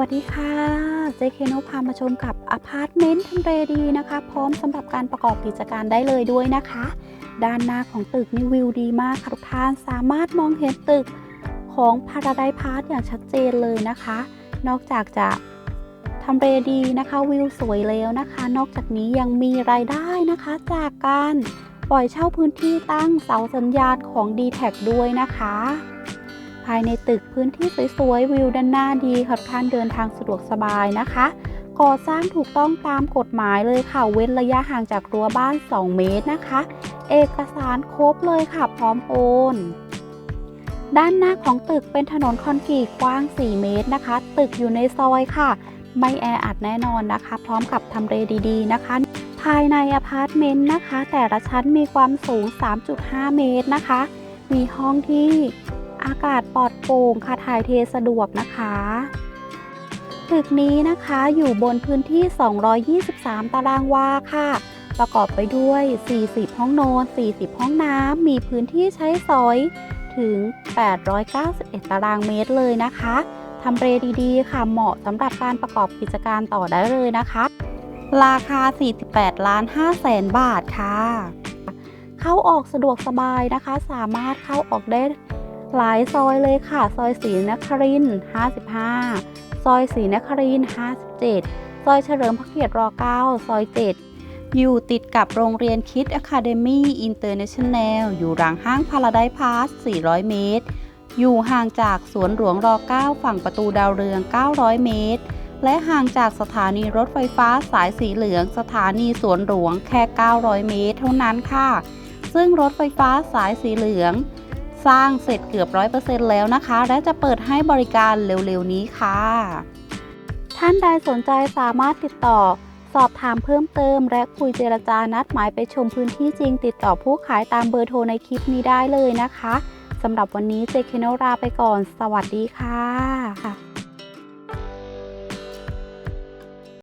วัสดีค่ะ เจเคโนพามาชมกับอพาร์ตเมนต์ทำเลดีนะคะ พร้อมสำหรับการประกอบกิจการได้เลยด้วยนะคะ ด้านหน้าของตึกนี่วิวดีมากค่ะทุกท่านสามารถมองเห็นตึกของพาราไดพาร์ทอย่างชัดเจนเลยนะคะ นอกจากจะทำเลดีนะคะวิวสวยแล้วนะคะ นอกจากนี้ยังมีรายได้นะคะ จากการปล่อยเช่าพื้นที่ตั้งเสาสัญญาณของ d t แทด้วยนะคะ ภายในตึกพื้นที่สวยๆวิวด้านหน้าดีค่ะท่านเดินทางสะดวกสบายนะคะก่อสร้างถูกต้องตามกฎหมายเลยค่ะ เว้นระยะห่างจากรั้วบ้าน 2 เมตรนะคะ เอกสารครบเลยค่ะ พร้อมโอน ด้านหน้าของตึกเป็นถนนคอนกรีตกว้าง 4 เมตรนะคะ ตึกอยู่ในซอยค่ะ ไม่แออัดแน่นอนนะคะ พร้อมกับทำเลดีๆนะคะ ภายในอพาร์ตเมนต์นะคะ แต่ละชั้นมีความสูง 3.5 เมตรนะคะ มีห้องที่ อากาศปลอดโปร่งค่ะถ่ายเทสะดวกนะคะตึกนี้นะคะอยู่บนพื้นที่ 223 ตารางวาค่ะ ประกอบไปด้วย 40 ห้องนอน 40 ห้องน้ำ มีพื้นที่ใช้สอยถึง 891 ตารางเมตรเลยนะคะทำเลดีๆ ค่ะ เหมาะสำหรับการประกอบกิจการต่อได้เลยนะคะ ราคา 48 ล้าน5แสนบาทค่ะ เข้าออกสะดวกสบายนะคะ สามารถเข้าออกได้ หลายซอยเลยค่ะ ซอยศรีนครินทร์55 ซอยศรีนครินทร์57 ซอยเฉลิมพระเกียรติร9ซอย 7 อยู่ติดกับโรงเรียนคิดอะคาเดมี่อินเตอร์เนชั่นแนลอยู่หลังห้างพาราไดพาส 400 เมตร อยู่ห่างจากสวนหลวงร9ฝั่งประตูดาวเรือง 900 เมตร และห่างจากสถานีรถไฟฟ้าสายสีเหลือง สถานีสวนหลวงแค่ 900 เมตร เท่านั้นค่ะ ซึ่งรถไฟฟ้าสายสีเหลือง สร้างเสร็จเกือบร้อยเปอร์เซ็นต์แล้วนะคะ และจะเปิดให้บริการเร็วๆนี้ค่ะ ท่านใดสนใจสามารถติดต่อ สอบถามเพิ่มเติม และคุยเจรจานัดหมายไปชมพื้นที่จริง ติดต่อผู้ขายตามเบอร์โทรในคลิปนี้ได้เลยนะคะสำหรับวันนี้เจคเคโนราไปก่อน สวัสดีค่ะ